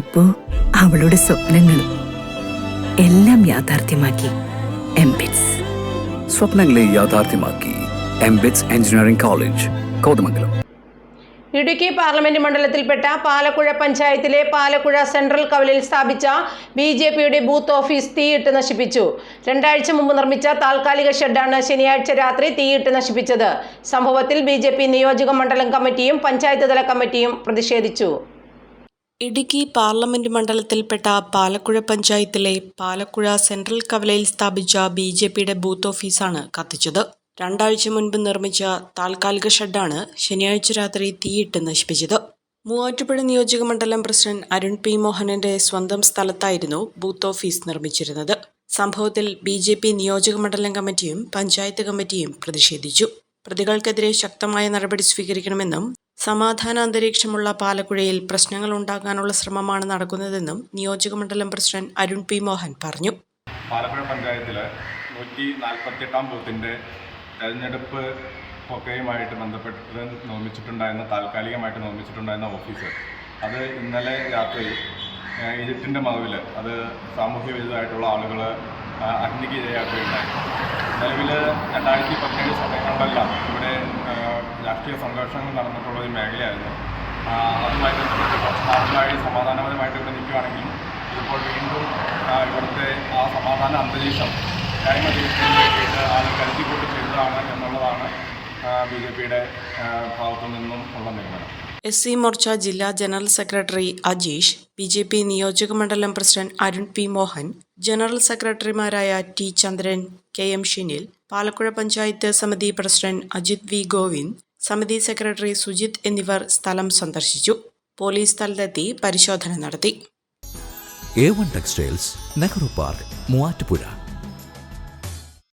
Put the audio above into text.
ഇപ്പോ അവളുടെ സ്വപ്നങ്ങളും എല്ലാം യാഥാർത്ഥ്യമാക്കി എംബിറ്റ്സ് സ്വപ്നങ്ങളെ യാഥാർത്ഥ്യമാക്കി MBITS engineering college Kothamangalam. Idukki parliament മണ്ഡലത്തിൽപ്പെട്ട Palakkuzha പഞ്ചായത്തിലെ പാലക്കുഴ സെൻട്രൽ കവലിൽ സ്ഥാപിച്ച ബി ജെ പിയുടെ ബൂത്ത് ഓഫീസ് തീയിട്ട് നശിപ്പിച്ചു. രണ്ടാഴ്ച മുമ്പ് നിർമ്മിച്ച താൽക്കാലിക ഷെഡാണ് ശനിയാഴ്ച രാത്രി തീയിട്ട് നശിപ്പിച്ചത്. സംഭവത്തിൽ ബി ജെ പി നിയോജക മണ്ഡലം കമ്മിറ്റിയും പഞ്ചായത്ത് തല കമ്മിറ്റിയും പ്രതിഷേധിച്ചു. ഇടുക്കി പാർലമെന്റ് മണ്ഡലത്തിൽപ്പെട്ട പാലക്കുഴ പഞ്ചായത്തിലെ പാലക്കുഴ സെൻട്രൽ കവലയിൽ സ്ഥാപിച്ച ബി ജെ പിയുടെ ബൂത്ത് ഓഫീസാണ് കത്തിച്ചത്. രണ്ടാഴ്ച മുൻപ് നിർമ്മിച്ച താൽക്കാലിക ഷെഡാണ് ശനിയാഴ്ച രാത്രി തീയിട്ട് നശിപ്പിച്ചത്. മൂവാറ്റുപുഴ നിയോജക മണ്ഡലം പ്രസിഡന്റ് അരുൺ പി മോഹനന്റെ സ്വന്തം സ്ഥലത്തായിരുന്നു ബൂത്ത് ഓഫീസ് നിർമ്മിച്ചിരുന്നത്. സംഭവത്തിൽ ബി ജെ പി നിയോജക മണ്ഡലം കമ്മിറ്റിയും പഞ്ചായത്ത് കമ്മിറ്റിയും പ്രതിഷേധിച്ചു. പ്രതികൾക്കെതിരെ ശക്തമായ നടപടി സ്വീകരിക്കണമെന്നും സമാധാന അന്തരീക്ഷമുള്ള പാലക്കുഴയിൽ പ്രശ്നങ്ങൾ ഉണ്ടാക്കാനുള്ള ശ്രമമാണ് നടക്കുന്നതെന്നും നിയോജകമണ്ഡലം പ്രസിഡന്റ് അരുൺ പി മോഹൻ പറഞ്ഞു. പാലപ്പുഴ പഞ്ചായത്തിൽ നൂറ്റി നാൽപ്പത്തെട്ടാം ബൂത്തിന്റെ തെരഞ്ഞെടുപ്പ് ഒക്കെയുമായിട്ട് ബന്ധപ്പെട്ട് നിർമ്മിച്ചിട്ടുണ്ടായിരുന്ന താൽക്കാലികമായിട്ട് നിർമ്മിച്ചിട്ടുണ്ടായിരുന്ന ഓഫീസ്. അത് ഇന്നലെ രാത്രി ഇരുട്ടിന്റെ മറവിൽ അത് സാമൂഹ്യ വിരുദ്ധമായിട്ടുള്ള ആളുകൾ അഗ്നിക്ക് ഇരയാക്കുകയുണ്ടായി. നിലവിൽ രണ്ടായിരത്തി പതിനേഴ് സമയങ്ങളിലെല്ലാം രാഷ്ട്രീയ സംഘർഷങ്ങൾ നടന്നിട്ടുള്ള ഒരു മേഖലയായിരുന്നു. അതുമായി ബന്ധപ്പെട്ട് കുറച്ച് നാളുകളായി സമാധാനപരമായിട്ട് ഇവിടെ നിൽക്കുകയാണെങ്കിലും ഇതിപ്പോൾ വീണ്ടും ഇവിടുത്തെ ആ സമാധാന അന്തരീക്ഷം ന്യായമതിരിക്കാൻ വേണ്ടിയിട്ട് ആൾ കരുതിക്കൊണ്ട് ചെയ്തതാണ് എന്നുള്ളതാണ് ബി ജെ പിയുടെ ഭാഗത്തു നിന്നും ഉള്ള നിഗമനം. എസ് സി മോർച്ച ജില്ലാ general secretary Ajeesh B J P നിയോജകമണ്ഡലം president Arun P Mohan general സെക്രട്ടറിമാരായ T Chandran K M Shinil Palakkuzha panchayat സമിതി പ്രസിഡന്റ് അജിത് വി ഗോവിന്ദ് സമിതി സെക്രട്ടറി സുജിത് എന്നിവർ സ്ഥലം സന്ദർശിച്ചു. പോലീസ് സ്ഥലത്തെത്തി പരിശോധന നടത്തി. Textiles Nehru park Muvattupuzha